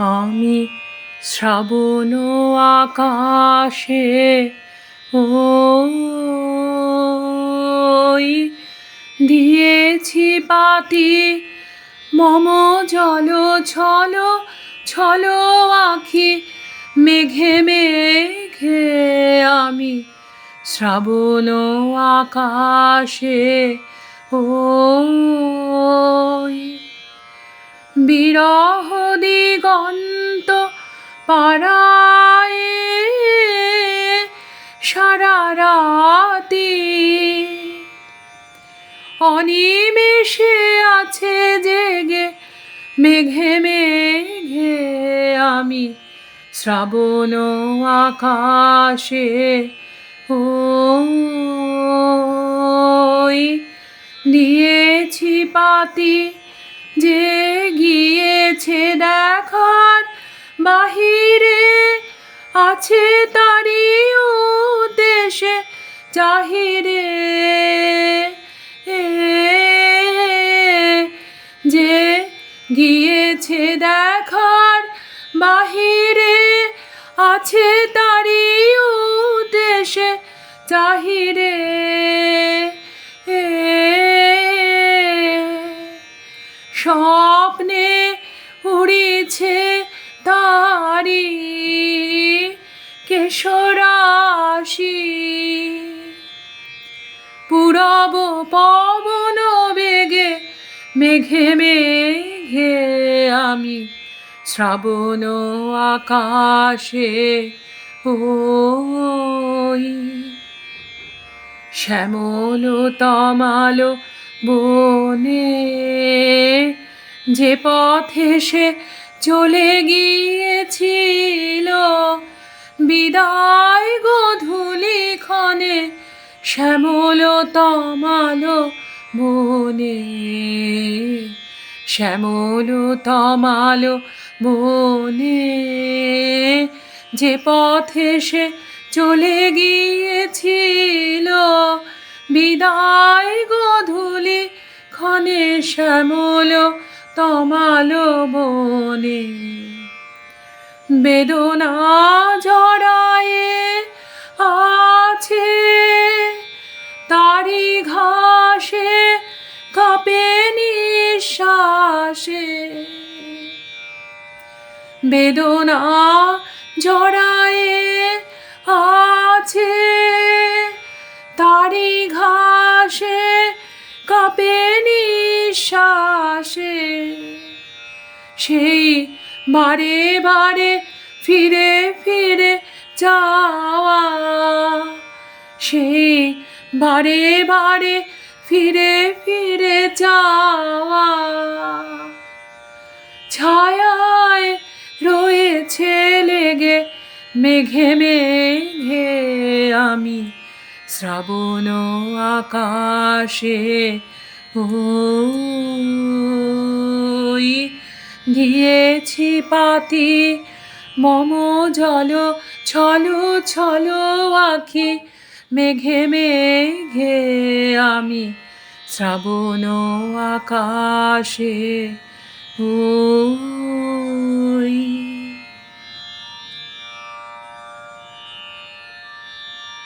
আমি শ্রাবণ আকাশে ওই দিয়েছি পাতি মম জল, ছল ছল আখি, মেঘে মেঘে আমি শ্রাবণ আকাশে ওই বিরহ পাড়ায় সারা রাতি। অনিমেষে আছে জেগে, মেঘে মেঘে আমি শ্রাবণ আকাশে। ওই দিয়েছি পাতি যে গিয়েছে দেখার বাহিরে আছে তারি উদ্দেশে চাহিরে যে গিয়েছে দেখার বাহিরে আছে তারি উদ্দেশে চাহিরে স্বপ্নে কেশরাশি পুরব পবন বেগে, মেঘে মেঘে আমি শ্রাবণ আকাশে ওই শ্যামল তমাল বনে যে পথে সে চলে গিয়েছিল বিদায় গধূলি ক্ষণে শ্যামল তমাল বনে শ্যামল তমাল বনে যে পথে সে চলে গিয়েছিল। বিদায় গধূলি ক্ষণে শ্যামল তমাল বনে বেদনা জড়ায়ে আছে। তারি ঘাসে কাঁপে নিঃশ্বাসে। বেদনা জড়ায়ে আছে। তারি ঘাসে কাঁপে নিঃশ্বাসে। সেই বারে বারে ফিরে ফিরে যাওয়া। সেই বারে বারে ফিরে ফিরে যাওয়া। ছায়ায় রয়েছে লেগে, মেঘে মেঘে আমি শ্রাবণ আকাশে। ওই দিয়েছি পাতি মম জল ছলো ছলো আখি মেঘে মেঘে আমি শ্রাবণ আকাশে। ওই